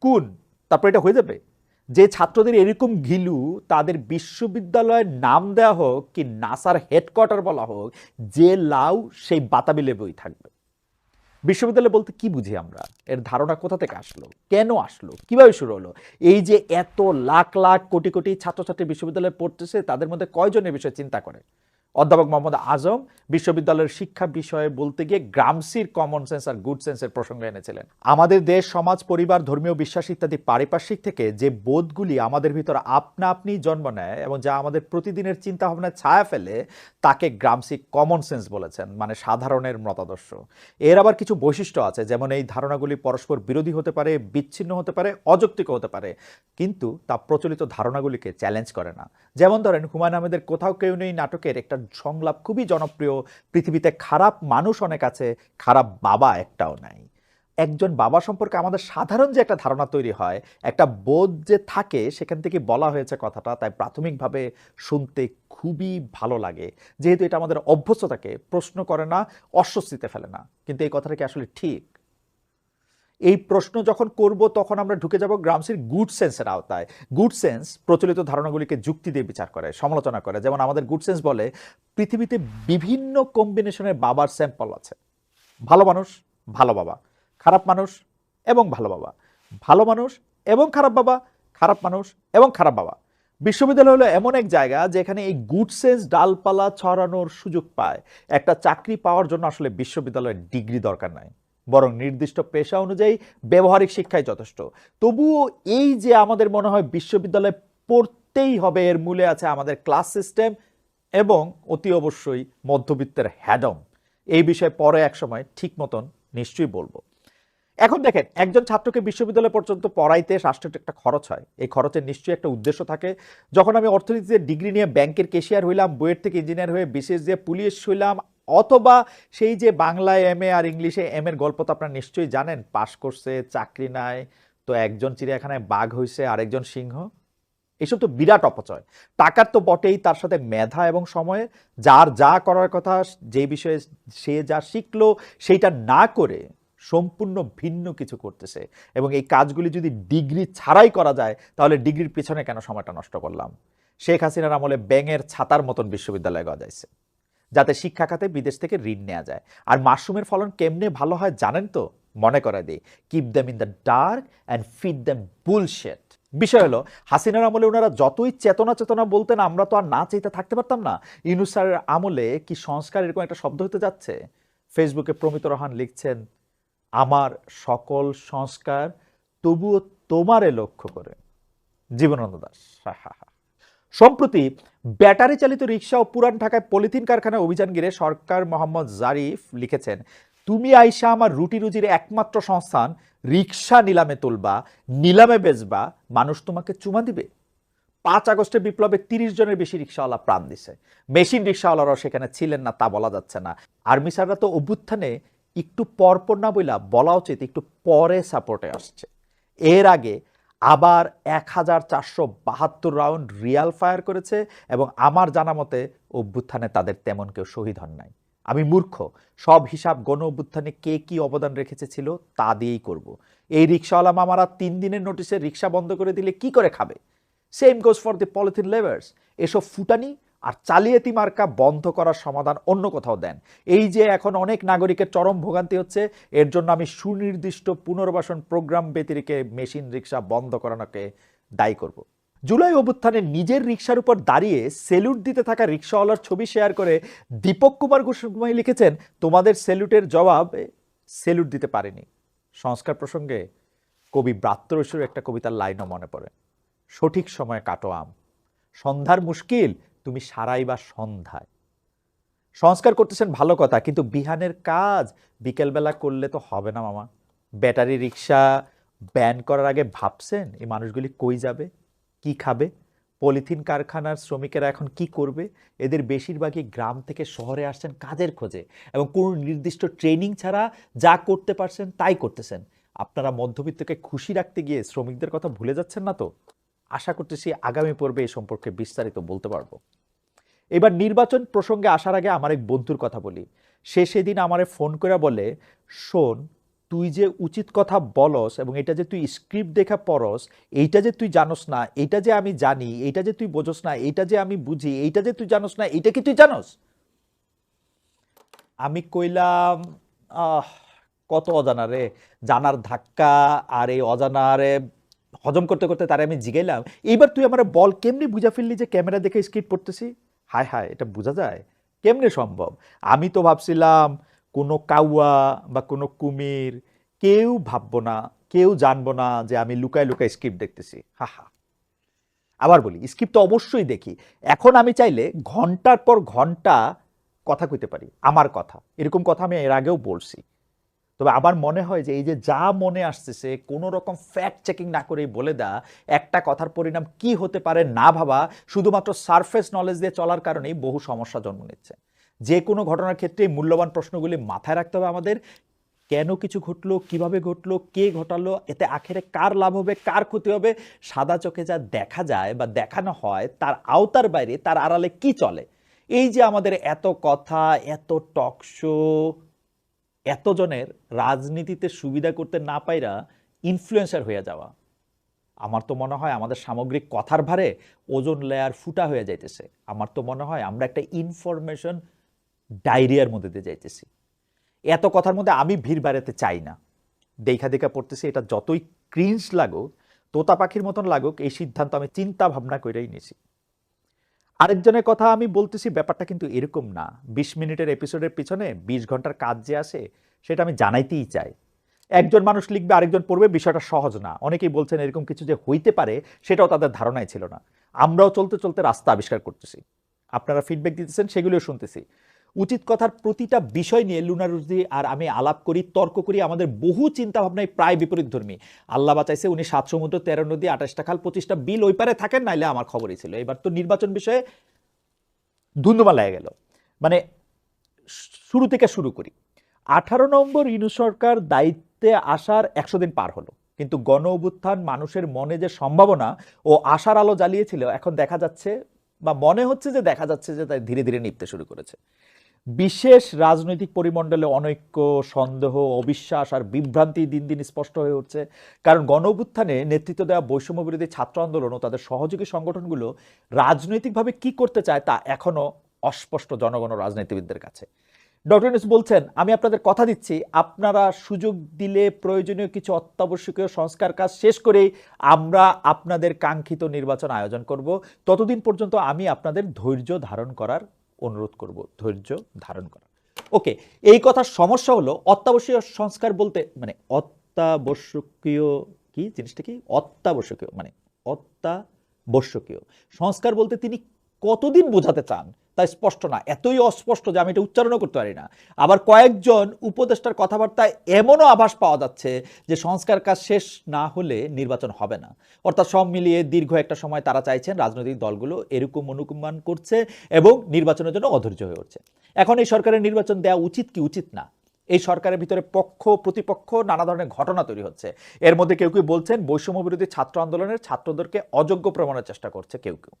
কোন? তারপর এটা হয়ে যাবে। যে ছাত্রদের এরকম ঘিলু, তাদের বিশ্ববিদ্যালয়ের নাম দেওয়া হোক কি নাসার হেডকোয়ার্টার বলা হোক, যে লাউ সেই বাতাবি লেবুই থাকবে। বিশ্ববিদ্যালয় বলতে কি বুঝি আমরা? এর ধারণা কোথা থেকে আসলো? কেন আসলো? কীভাবে শুরু হলো? এই যে এত লাখ লাখ কোটি কোটি ছাত্রছাত্রী বিশ্ববিদ্যালয়ে পড়তেছে, তাদের মধ্যে কয়জন এ বিষয়ে চিন্তা করে? অধ্যাপক মোহাম্মদ আজম বিশ্ববিদ্যালয়ের শিক্ষা বিষয়ে বলতে গিয়ে গ্রামসির কমন সেন্স আর গুড সেন্সের প্রসঙ্গ এনেছিলেন। আমাদের দেশ, সমাজ, পরিবার, ধর্মীয় বিশ্বাস ইত্যাদি পারিপার্শ্বিক থেকে যে বোধগুলি আমাদের ভিতর আপনা আপনি জন্ম নেয় এবং যা আমাদের প্রতিদিনের চিন্তা ভাবনায় ছায়া ফেলে, তাকে গ্রামসি কমন সেন্স বলেছেন মানে সাধারণের মতাদর্শ। এর আবার কিছু বৈশিষ্ট্য আছে, যেমন এই ধারণাগুলি পরস্পর বিরোধী হতে পারে, বিচ্ছিন্ন হতে পারে, অযৌক্তিক হতে পারে, কিন্তু তা প্রচলিত ধারণাগুলিকে চ্যালেঞ্জ করে না। যেমন ধরেন হুমায়ুন আহমেদের কোথাও কেউ নেই নাটকের একটা সংলাপ খুবই জনপ্রিয়। পৃথিবীতে খারাপ মানুষ অনেক আছে, খারাপ বাবা একটাও নাই। একজন বাবা সম্পর্কে আমাদের সাধারণ যে একটা ধারণা তৈরি হয়, একটা বোধ যে থাকে, সেখান থেকে বলা হয়েছে কথাটা, তাই প্রাথমিকভাবে শুনতে খুবই ভালো লাগে। যেহেতু এটা আমাদের অভ্যস্ততাকে প্রশ্ন করে না, অস্বস্তিতে ফেলে না। কিন্তু এই কথাটা কি আসলে ঠিক? এই প্রশ্ন যখন করব, তখন আমরা ঢুকে যাব গ্রামসির গুড সেন্সের আওতায়। গুড সেন্স প্রচলিত ধারণাগুলিকে যুক্তি দিয়ে বিচার করে, সমালোচনা করে। যেমন আমাদের গুড সেন্স বলে, পৃথিবীতে বিভিন্ন কম্বিনেশনের বাবার স্যাম্পল আছে। ভালো মানুষ, ভালো বাবা। খারাপ মানুষ এবং ভালো বাবা। ভালো মানুষ এবং খারাপ বাবা, খারাপ মানুষ এবং খারাপ বাবা। বিশ্ববিদ্যালয় হলো এমন এক জায়গা যেখানে এই গুড সেন্স ডালপালা ছড়ানোর সুযোগ পায়। একটা চাকরি পাওয়ার জন্য আসলে বিশ্ববিদ্যালয়ের ডিগ্রি দরকার নাই। বরং নির্দিষ্ট পেশা অনুযায়ী ব্যবহারিক শিক্ষাই যথেষ্ট। তবুও এই যে আমাদের মনে হয় বিশ্ববিদ্যালয়ে পড়তেই হবে, এর মূলে আছে আমাদের ক্লাস সিস্টেম এবং অতি অবশ্যই মধ্যবিত্তের হ্যাডম। এই বিষয়ে পরে এক সময় ঠিক মতন নিশ্চয়ই বলব। এখন দেখেন, একজন ছাত্রকে বিশ্ববিদ্যালয় পর্যন্ত পড়াইতে রাষ্ট্রের একটা খরচ হয়। এই খরচের নিশ্চয়ই একটা উদ্দেশ্য থাকে। যখন আমি অর্থনীতিতে ডিগ্রি নিয়ে ব্যাংকের কেশিয়ার হইলাম বইয়ের থেকে ইঞ্জিনিয়ার হয়ে বিশেষ দিয়ে পুলিশ হইলাম, অথবা সেই যে বাংলায় এম আর ইংলিশে এম এর গল্প তো আপনারা নিশ্চয়ই জানেন, পাশ করছে, চাকরি নাই, তো একজন চিড়িয়াখানায় বাঘ হয়েছে আরেকজন সিংহ। এসব তো বিরাট অপচয়। টাকার তো বটেই তার সাথে মেধা এবং সময়ে। যার যা করার কথা, যে বিষয়ে সে যা শিখলো, সেইটা না করে সম্পূর্ণ ভিন্ন কিছু করতেছে এবং এই কাজগুলি যদি ডিগ্রি ছাড়াই করা যায়, তাহলে ডিগ্রির পিছনে কেন সময়টা নষ্ট করলাম? শেখ হাসিনার আমলে ব্যাঙের ছাতার মতন বিশ্ববিদ্যালয় গজাইছে, যাতে শিক্ষা খাতে বিদেশ থেকে ঋণ নেওয়া যায়। আর মাশরুমের ফলন কেমনে ভালো হয় জানেন তো? মনে করে দিই keep them in the dark and feed them bullshit বিষয় হলো, হাসিনার আমলে ওনারা যতই চেতনা চেতনা বলতেন, আমরা তো আর না চাইতে থাকতে পারতাম না। ইউনুস স্যারের আমলে কি সংস্কার এরকম একটা শব্দ হতে যাচ্ছে? ফেসবুকে প্রমিত রহান লিখছেন আমার সকল সংস্কার তবুও তোমারে লক্ষ্য করে। জীবনানন্দ দাস। সম্প্রতি ব্যাটারি চালিত রিক্সা ও পুরান ঢাকায় পলিথিন কারখানায় অভিযান গিরে সরকার মোহাম্মদ জারিফ লিখেছেন, তুমি আইসা আমার রুটি রুজির একমাত্র সংস্থান, রিক্সা নিলামে তুলবা, নিলামে বেচবা, মানুষ তোমাকে চুমা দিবে। পাঁচ আগস্টের বিপ্লবে তিরিশ জনের বেশি রিক্সাওয়ালা প্রাণ দিছে। মেশিন রিক্সাওয়ালারাও সেখানে ছিলেন না তা বলা যাচ্ছে না। আর্মি স্যাররা তো অভ্যুত্থানে একটু পরপর না বইলা, বলা উচিত একটু পরে সাপোর্টে আসছে। এর আগে আবার এক হাজার চারশো বাহাত্তর রাউন্ড রিয়াল ফায়ার করেছে এবং আমার জানা মতে অভ্যুত্থানে তাদের তেমন কেউ শহীদ হন নাই। আমি মূর্খ, সব হিসাব গণ অভ্যুত্থানে কে কি অবদান রেখেছে ছিল তা দিয়েই করব। এই রিক্সাওয়ালা মামারা তিন দিনের নোটিশে রিক্সা বন্ধ করে দিলে কি করে খাবে? Same goes for the polythene labours এসব ফুটানি আর চালিয়েতি মার্কা বন্ধ করার সমাধান অন্য কোথাও দেন। এই যে এখন অনেক নাগরিকের চরম ভোগান্তি হচ্ছে, এর জন্য আমি সুনির্দিষ্ট পুনর্বাসন প্রোগ্রাম ব্যতিরিকে মেশিন রিক্সা বন্ধ করানোকে দায়ী করব। জুলাই অভ্যুত্থানে নিজের রিক্সার উপর দাঁড়িয়ে সেলুট দিতে থাকা রিক্সাওয়ালার ছবি শেয়ার করে দীপক কুমার গোস্বামী লিখেছেন, তোমাদের সেলুটের জবাব সেলুট দিতে পারেনি। সংস্কার প্রসঙ্গে কবি ব্রাত্যরসুর একটা কবিতার লাইনও মনে পড়ে, সঠিক সময়ে কাটো আম। সন্ধ্যার মুশকিল তুমি সারাই বা সন্ধ্যায়। সংস্কার করতেছেন ভালো কথা, কিন্তু বিহানের কাজ বিকেলবেলা করলে তো হবে না মামা। ব্যাটারি রিক্সা ব্যান করার আগে ভাবছেন এই মানুষগুলি কই যাবে, কি খাবে, পলিথিন কারখানার শ্রমিকেরা এখন কি করবে? এদের বেশিরভাগই গ্রাম থেকে শহরে আসছেন কাজের খোঁজে এবং কোনো নির্দিষ্ট ট্রেনিং ছাড়া যা করতে পারছেন তাই করতেছেন। আপনারা মধ্যবিত্তকে খুশি রাখতে গিয়ে শ্রমিকদের কথা ভুলে যাচ্ছেন না তো? আশা করতেছি আগামী পর্বে এই সম্পর্কে বিস্তারিত বলতে পারব। এবার নির্বাচন প্রসঙ্গে আসার আগে আমার এক বন্ধুর কথা বলি। সে সেদিন আমারে ফোন করে বলে, শোন, তুই যে উচিত কথা বলস এবং এটা যে তুই স্ক্রিপ্ট দেখা পড়স, এইটা যে তুই জানোস না, এইটা যে আমি জানি, এইটা যে তুই বোঝস না, এইটা যে আমি বুঝি, এইটা যে তুই জানস না, এইটা কি তুই জানস? আমি কইলাম, আহ, কত অজানা রে, জানার ধাক্কা আর এই অজানারে হজম করতে করতে তারে আমি জিগাইলাম। এইবার তুই আমার বল, কেমনি বুঝা ফেললি যে ক্যামেরা দেখে স্ক্রিপ্ট পড়তেছি? হায় হায়, এটা বোঝা যায়? কেমনে সম্ভব? আমি তো ভাবছিলাম কোনো কাউয়া বা কোনো কুমির, কেউ ভাববো না, কেউ জানব না যে আমি লুকায় লুকায় স্ক্রিপ্ট দেখতেছি। হা হা। আবার বলি স্ক্রিপ্ট তো অবশ্যই দেখি। এখন আমি চাইলে ঘণ্টার পর ঘণ্টা কথা কইতে পারি, আমার কথা। এরকম কথা আমি এর আগেও বলছি। তবে আমার মনে হয় যে এই যে যা মনে আসতেছে কোনো রকম ফ্যাক্ট চেকিং না করেই বলে দা একটা কথার পরিণাম কি হতে পারে না ভাবা, শুধুমাত্র সারফেস নলেজ দিয়ে চলার কারণেই বহু সমস্যা জন্ম নিচ্ছে। যে কোনো ঘটনার ক্ষেত্রে মূল্যবান প্রশ্নগুলি মাথায় রাখতে হবে আমাদের, কেন কিছু ঘটলো, কীভাবে ঘটলো, কে ঘটালো, এতে আখেরে কার লাভ হবে, কার ক্ষতি হবে, সাদা চোখে যা দেখা যায় বা দেখানো হয়, তার আওতার বাইরে, তার আড়ালে কি চলে? এই যে আমাদের এত কথা, এত টক শো এতজনের রাজনীতিতে সুবিধা করতে না পাইরা ইনফ্লুয়েন্সার হয়ে যাওয়া। আমার তো মনে হয় আমাদের সামগ্রিক কথার ভারে ওজন লেয়ার ফুটা হয়ে যাইতেছে। আমার তো মনে হয় আমরা একটা ইনফরমেশন ডায়রিয়ার মধ্যে দিয়ে যাইতেছি। এত কথার মধ্যে আমি ভিড় বাড়াতে চাই না। দেখা দেখা পড়তেছি এটা যতই ক্রিঞ্জ লাগুক, তোতা পাখির মতন লাগুক, এই সিদ্ধান্ত আমি চিন্তা ভাবনা করেই নিছি। আরেকজনের কথা আমি বলতেছি, ব্যাপারটা কিন্তু এরকম না। বিশ মিনিটের এপিসোডের পিছনে বিশ ঘণ্টার কাজ যে আসে সেটা আমি জানাইতেই চাই। একজন মানুষ লিখবে, আরেকজন পড়বে, বিষয়টা সহজ না। অনেকেই বলছেন এরকম কিছু যে হইতে পারে, সেটাও তাদের ধারণায় ছিল না। আমরাও চলতে চলতে রাস্তা আবিষ্কার করতেছি। আপনারা ফিডব্যাক দিতেছেন, সেগুলিও শুনতেছি। উচিত কথার প্রতিটা বিষয় নিয়ে লুনারুজি আর আমি আলাপ করি, তর্ক করি, আমাদের বহু চিন্তা ভাবনায় প্রায় বিপরীত ধর্মী। আল্লাহ বাঁচাইছে উনি সাত সমুদ্র, তেরো নদী, আঠাশটা খাল, পঁচিশটা বিল, ওই পারে থাকেন, নাইলে আমার খবরই ছিল। এবার তো নির্বাচন বিষয়ে ধুন্দুমা লেগে গেল। মানে শুরু থেকে শুরু করি। আঠারো নম্বর ইনু সরকার দায়িত্বে আসার একশো দিন পার হলো। কিন্তু গণ অভ্যুত্থান মানুষের মনে যে সম্ভাবনা ও আশার আলো জ্বালিয়েছিল, এখন দেখা যাচ্ছে বা মনে হচ্ছে যে দেখা যাচ্ছে যে তাই ধীরে ধীরে নিপতে শুরু করেছে। বিশেষ রাজনৈতিক পরিমণ্ডলে অনৈক্য, সন্দেহ, অবিশ্বাস আর বিভ্রান্তি দিন দিন স্পষ্ট হয়ে উঠছে। কারণ গণ অভ্যুত্থানে নেতৃত্ব দেওয়া বৈষম্য বিরোধী ছাত্র আন্দোলন ও তাদের সহযোগী সংগঠনগুলো রাজনৈতিকভাবে কি করতে চায় তা এখনও অস্পষ্ট জনগণ রাজনীতিবিদদের কাছে। ডক্টর ইউনুস বলছেন, আমি আপনাদের কথা দিচ্ছি। আপনারা সুযোগ দিলে প্রয়োজনীয় কিছু অত্যাবশ্যকীয় সংস্কার কাজ শেষ করেই আমরা আপনাদের কাঙ্ক্ষিত নির্বাচন আয়োজন করব। ততদিন পর্যন্ত আমি আপনাদের ধৈর্য ধারণ করার অনুরোধ করব, ধৈর্য ধারণ করা। ওকে, এই কথার সমস্যা হলো অত্যাবশ্যকীয় সংস্কার বলতে মানে অত্যাবশ্যকীয় কি জিনিসটা কি? অত্যাবশ্যকীয় মানে অত্যাবশ্যকীয়। সংস্কার বলতে তিনি কতদিন বোঝাতে চান? তা স্পষ্ট না, এতই অস্পষ্ট যে আমি এটা উচ্চারণও করতে পারি না। আবার কয়েকজন উপদেষ্টার কথাবার্তায় এমনও আভাস পাওয়া যাচ্ছে যে সংস্কার কাজ শেষ না হলে নির্বাচন হবে না। অর্থাৎ সব মিলিয়ে দীর্ঘ একটা সময় তারা চাইছেন রাজনৈতিক দলগুলো এরকম অনুকুমান করছে এবং নির্বাচনের জন্য অধৈর্য হয়ে উঠছে। এখন এই সরকারের নির্বাচন দেওয়া উচিত কি উচিত না? এই সরকারের ভিতরে পক্ষ, প্রতিপক্ষ নানা ধরনের ঘটনা তৈরি হচ্ছে। এর মধ্যে কেউ কেউ বলছেন বৈষম্য বিরোধী ছাত্র আন্দোলনের ছাত্রদেরকে অযোগ্য প্রমাণের চেষ্টা করছে কেউ কেউ।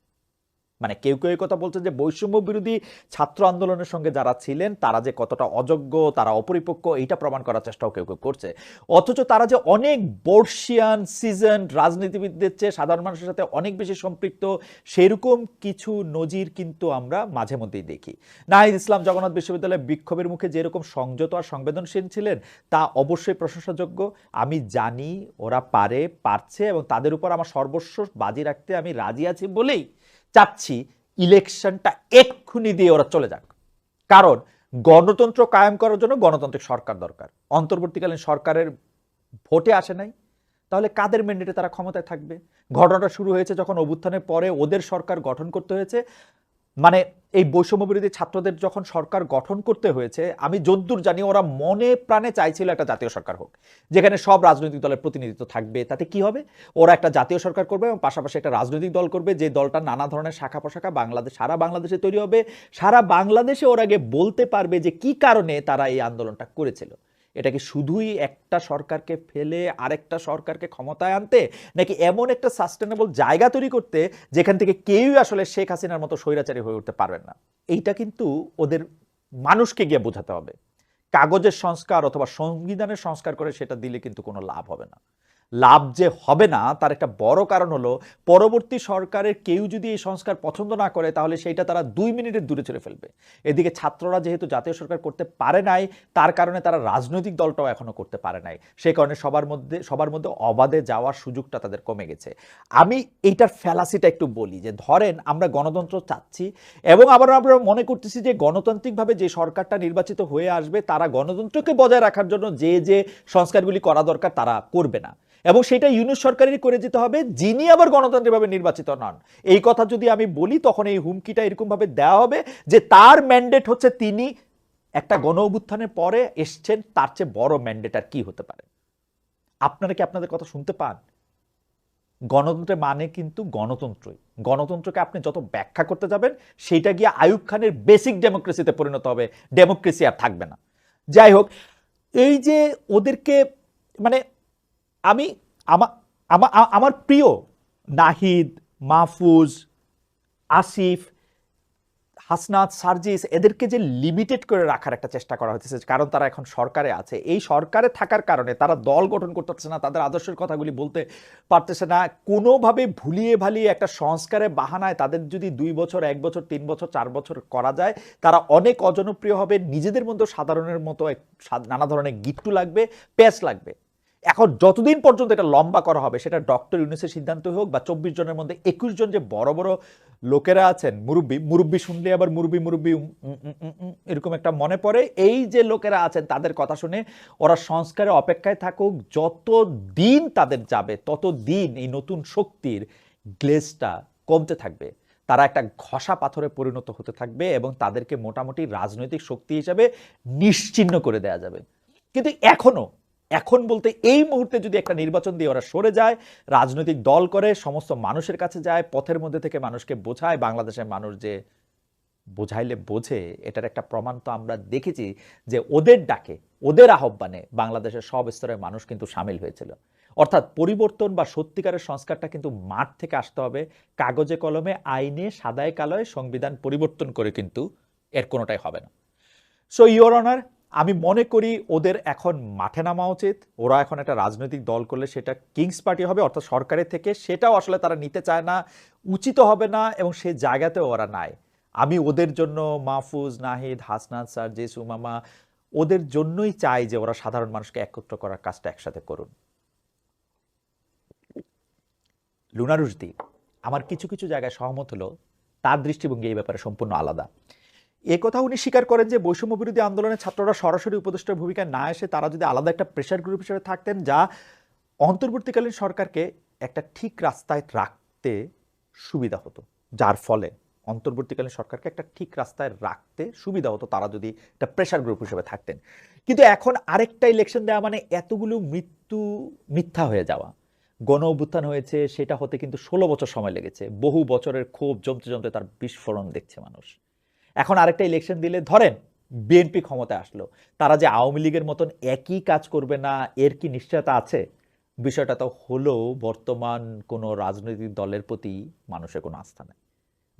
মানে কেউ কেউ কথা বলছেন যে বৈষম্য বিরোধী ছাত্র আন্দোলনের সঙ্গে যারা ছিলেন, তারা যে কতটা অযোগ্য, তারা অপরিপক্ক, এইটা প্রমাণ করার চেষ্টাও কেউ কেউ করছে। অথচ তারা যে অনেক বর্ষিয়ান সিজন রাজনীতিবিদদের চেয়ে সাধারণ মানুষের সাথে অনেক বেশি সম্পৃক্ত, সেরকম কিছু নজির কিন্তু আমরা মাঝে মধ্যেই দেখি। নাহিদ ইসলাম জগন্নাথ বিশ্ববিদ্যালয়ে বিক্ষোভের মুখে যেরকম সংযত আর সংবেদনশীল ছিলেন, তা অবশ্যই প্রশংসাযোগ্য। আমি জানি ওরা পারে, পারছে এবং তাদের উপর আমার সর্বস্ব বাজি রাখতে আমি রাজি আছি বলেই চাচ্ছি ইলেকশনটা এক্ষুনি দিয়ে ওরা চলে যাক। কারণ গণতন্ত্র কায়েম করার জন্য গণতান্ত্রিক সরকার দরকার। অন্তর্বর্তীকালীন সরকারের ভোটে আসে নাই। তাহলে কাদের ম্যান্ডেটে তারা ক্ষমতায় থাকবে? ঘটনাটা শুরু হয়েছে যখন অভ্যুত্থানের পরে ওদের সরকার গঠন করতে হয়েছে। মানে এই বৈষম্য বিরোধী ছাত্রদের যখন সরকার গঠন করতে হয়েছে, আমি যদ্দূর জানি ওরা মনে প্রাণে চাইছিল একটা জাতীয় সরকার হোক, যেখানে সব রাজনৈতিক দলের প্রতিনিধিত্ব থাকবে। তাতে কি হবে? ওরা একটা জাতীয় সরকার করবে এবং পাশাপাশি একটা রাজনৈতিক দল করবে, যে দলটা নানা ধরনের শাখা প্রশাখা বাংলাদেশ, সারা বাংলাদেশে তৈরি হবে। সারা বাংলাদেশে ওরা আগে বলতে পারবে যে কি কারণে তারা এই আন্দোলনটা করেছিল। এটা কি শুধুই একটা সরকারকে ফেলে আরেকটা সরকারকে ক্ষমতায় আনতে, নাকি এমন একটা সাস্টেনেবল জায়গা তৈরি করতে যেখান থেকে কেউই আসলে শেখ হাসিনার মতো স্বৈরাচারী হয়ে উঠতে পারবেন না? এইটা কিন্তু ওদের মানুষকে গিয়ে বোঝাতে হবে। কাগজের সংস্কার অথবা সংবিধানের সংস্কার করে সেটা দিলে কিন্তু কোনো লাভ হবে না। লাভ যে হবে না, তার একটা বড় কারণ হলো পরবর্তী সরকারের কেউ যদি এই সংস্কার পছন্দ না করে, তাহলে সেইটা তারা দুই মিনিটের দূরে ছেড়ে ফেলবে। এদিকে ছাত্ররা যেহেতু জাতীয় সরকার করতে পারে নাই, তার কারণে তারা রাজনৈতিক দলটাও এখনও করতে পারে নাই। সেই কারণে সবার মধ্যে সবার মধ্যে অবাধে যাওয়ার সুযোগটা তাদের কমে গেছে। আমি এইটার ফ্যালাসিটা একটু বলি যে, ধরেন আমরা গণতন্ত্র চাচ্ছি এবং আবার আমরা মনে করতেছি যে, গণতান্ত্রিকভাবে যে সরকারটা নির্বাচিত হয়ে আসবে, তারা গণতন্ত্রকে বজায় রাখার জন্য যে যে সংস্কারগুলি করা দরকার, তারা করবে না। এবং সেটা ইউনিট সরকারেরই করে যেতে হবে, যিনি আবার গণতান্ত্রিকভাবে নির্বাচিত নন। এই কথা যদি আমি বলি, তখন এই হুমকিটা এরকমভাবে দেওয়া হবে যে তার ম্যান্ডেট হচ্ছে তিনি একটা গণ অভ্যুত্থানের পরে এসছেন, তার চেয়ে বড় ম্যান্ডেট আর কি হতে পারে। আপনারা কি আপনাদের কথা শুনতে পান? গণতন্ত্রের মানে কিন্তু গণতন্ত্রই। গণতন্ত্রকে আপনি যত ব্যাখ্যা করতে যাবেন সেটা গিয়ে আয়ুব খানের বেসিক ডেমোক্রেসিতে পরিণত হবে। ডেমোক্রেসি আর থাকবে না। যাই হোক, এই যে ওদেরকে মানে আমি আমা- আমা- আমার প্রিয় নাহিদ, মাহফুজ, আসিফ, হাসনাত, সার্জিস, এদেরকে যে লিমিটেড করে রাখার একটা চেষ্টা করা হচ্ছে কারণ তারা এখন সরকারে আছে। এই সরকারে থাকার কারণে তারা দল গঠন করতে পারছে না, তাদের আদর্শের কথাগুলি বলতে পারতেছে না। কোনোভাবে ভুলিয়ে ভালিয়ে একটা সংস্কারে বাহানায় তাদের যদি দুই বছর, এক বছর, তিন বছর, চার বছর করা যায়, তারা অনেক অজনপ্রিয় হবে। নিজেদের মধ্যে সাধারণের মতো নানা ধরনের গিট্টু লাগবে, প্যাচ লাগবে। এখন যতদিন পর্যন্ত এটা লম্বা করা হবে, সেটা ডক্টর ইউনুসের সিদ্ধান্ত হোক বা চব্বিশ জনের মধ্যে একুশ জন যে বড় বড় লোকেরা আছেন, মুরব্বী মুরব্বী শুনলে আবার মুরব্বী মুরব্বী এরকম একটা মনে পড়ে। এই যে লোকেরা আছেন, তাদের কথা শুনে ওরা সংস্কারে অপেক্ষায় থাকুক যত দিন তাদের যাবে তত দিন এই নতুন শক্তির গ্লেজটা কমতে থাকবে। তারা একটা ঘষা পাথরে পরিণত হতে থাকবে এবং তাদেরকে মোটামুটি রাজনৈতিক শক্তি হিসাবে নিশ্চিহ্ন করে দেয়া যাবে। কিন্তু এখনও এখন বলতে এই মুহূর্তে যদি একটা নির্বাচন দিয়ে ওরা সরে যায়, রাজনৈতিক দল করে, সমস্ত মানুষের কাছে যায়, পথের মধ্যে থেকে মানুষকে বোঝায়, বাংলাদেশের মানুষ যে বোঝাইলে বোঝে, এটার একটা প্রমাণ তো আমরা দেখেছি যে ওদের ডাকে, ওদের আহ্বানে বাংলাদেশের সব স্তরের মানুষ কিন্তু সামিল হয়েছিল। অর্থাৎ পরিবর্তন বা সত্যিকারের সংস্কারটা কিন্তু মাঠ থেকে আসতে হবে, কাগজে কলমে, আইনে, সাদায় কালোয় সংবিধান পরিবর্তন করে কিন্তু এর কোনোটাই হবে না। সো ইওর অনার আমি মনে করি ওদের এখন মাঠে নামা উচিত। ওরা এখন একটা রাজনৈতিক দল করলে সেটা কিংস পার্টি হবে, অর্থাৎ সরকারের থেকে। সেটাও আসলে তারা নিতে চায় না, উচিত হবে না এবং সে জায়গাতেও ওরা নাই। আমি ওদের জন্য মাহফুজ, নাহিদ, হাসনাত সার্জিস উমামা ওদের জন্যই চাই যে ওরা সাধারণ মানুষকে একত্র করার কাজটা একসাথে করুন। লুনারুশদি আমার কিছু কিছু জায়গায় সহমত হলো, তার দৃষ্টিভঙ্গি এই ব্যাপারে সম্পূর্ণ আলাদা। এ কথা উনি স্বীকার করেন যে বৈষম্য বিরোধী আন্দোলনের ছাত্ররা সরাসরি উপদেষ্টার ভূমিকায় না এসে তারা যদি আলাদা একটা প্রেশার গ্রুপ হিসেবে থাকতেন যা অন্তর্বর্তীকালীন সরকারকে একটা ঠিক রাস্তায় রাখতে সুবিধা হতো, যার ফলে অন্তর্বর্তীকালীন সরকারকে একটা ঠিক রাস্তায় রাখতে সুবিধা হতো তারা যদি একটা প্রেশার গ্রুপ হিসেবে থাকতেন। কিন্তু এখন আরেকটা ইলেকশন দেওয়া মানে এতগুলো মৃত্যু, মিথ্যা হয়ে যাওয়া। গণ অভ্যুত্থান হয়েছে, সেটা হতে কিন্তু ষোলো বছর সময় লেগেছে। বহু বছরের ক্ষোভ জমতে জমতে তার বিস্ফোরণ দেখছে মানুষ। এখন আরেকটা ইলেকশন দিলে ধরেন বিএনপি ক্ষমতায় আসলো, তারা যে আওয়ামী লীগের মতন একই কাজ করবে না, এর কি নিশ্চয়তা আছে? বিষয়টা তো হলো বর্তমান কোনো রাজনৈতিক দলের প্রতি মানুষের কোনো আস্থা নাই।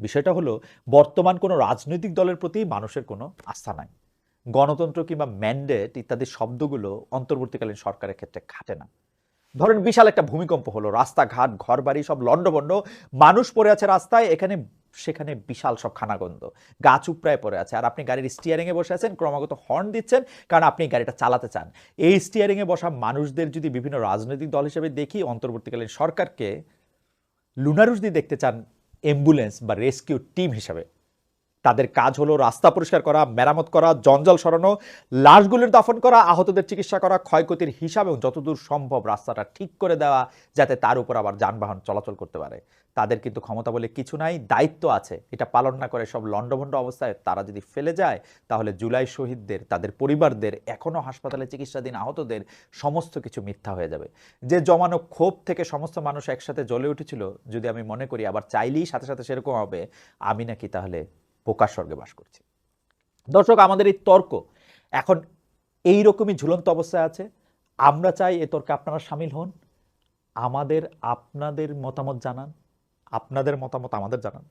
বিষয়টা হলো বর্তমান কোনো রাজনৈতিক দলের প্রতি মানুষের কোনো আস্থা নাই। গণতন্ত্র কিংবা ম্যান্ডেট ইত্যাদি শব্দগুলো অন্তর্বর্তীকালীন সরকারের ক্ষেত্রে খাটে না। ধরেন বিশাল একটা ভূমিকম্প হলো, রাস্তাঘাট, ঘরবাড়ি সব লন্ডভন্ড মানুষ পড়ে আছে রাস্তায়, এখানে সেখানে বিশাল সব খানাগন্ধ। গাছ উপড়ায় পড়ে আছে। আর আপনি গাড়ির স্টিয়ারিংয়ে বসে আছেন, ক্রমাগত হর্ন দিচ্ছেন, কারণ আপনি গাড়িটা চালাতে চান। এই স্টিয়ারিংয়ে বসা মানুষদের যদি বিভিন্ন রাজনৈতিক দল হিসেবে দেখি, অন্তর্বর্তীকালীন সরকারকে লুনারুসদি দেখতে চান অ্যাম্বুলেন্স বা রেস্কিউ টিম হিসাবে। তাদের কাজ হলো রাস্তা পরিষ্কার করা, মেরামত করা, জঞ্জাল সরানো, লাশগুলির দাফন করা, আহতদের চিকিৎসা করা, ক্ষয়ক্ষতির হিসাব এবং যতদূর সম্ভব রাস্তাটা ঠিক করে দেওয়া যাতে তার উপর আবার যানবাহন চলাচল করতে পারে। তাদের কিন্তু ক্ষমতা বলে কিছু নাই, দায়িত্ব আছে। এটা পালন না করে সব লণ্ডভণ্ড অবস্থায় তারা যদি ফেলে যায়, তাহলে জুলাই শহীদদের, তাদের পরিবারদের এখনও হাসপাতালে চিকিৎসাধীন আহতদের সমস্ত কিছু মিথ্যা হয়ে যাবে। যে জমানো ক্ষোভ থেকে সমস্ত মানুষ একসাথে জ্বলে উঠেছিল, যদি আমি মনে করি, আবার চাইলেই সাথে সাথে সেরকম হবে, আমি নাকি তাহলে পোকার স্বর্গে বাস করছি। দর্শক, আমাদের এই তর্ক এখন এই রকমই ঝুলন্ত অবস্থায় আছে। আমরা চাই এ তর্কে আপনারা সামিল হন। আমাদের, আপনাদের মতামত জানান। আপনাদের মতামত আমাদের জানান।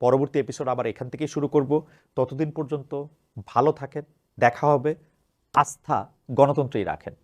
পরবর্তী এপিসোড আবার এখান থেকেই শুরু করব। ততদিন পর্যন্ত ভালো থাকেন, দেখা হবে। আস্থা গণতন্ত্রেই রাখেন।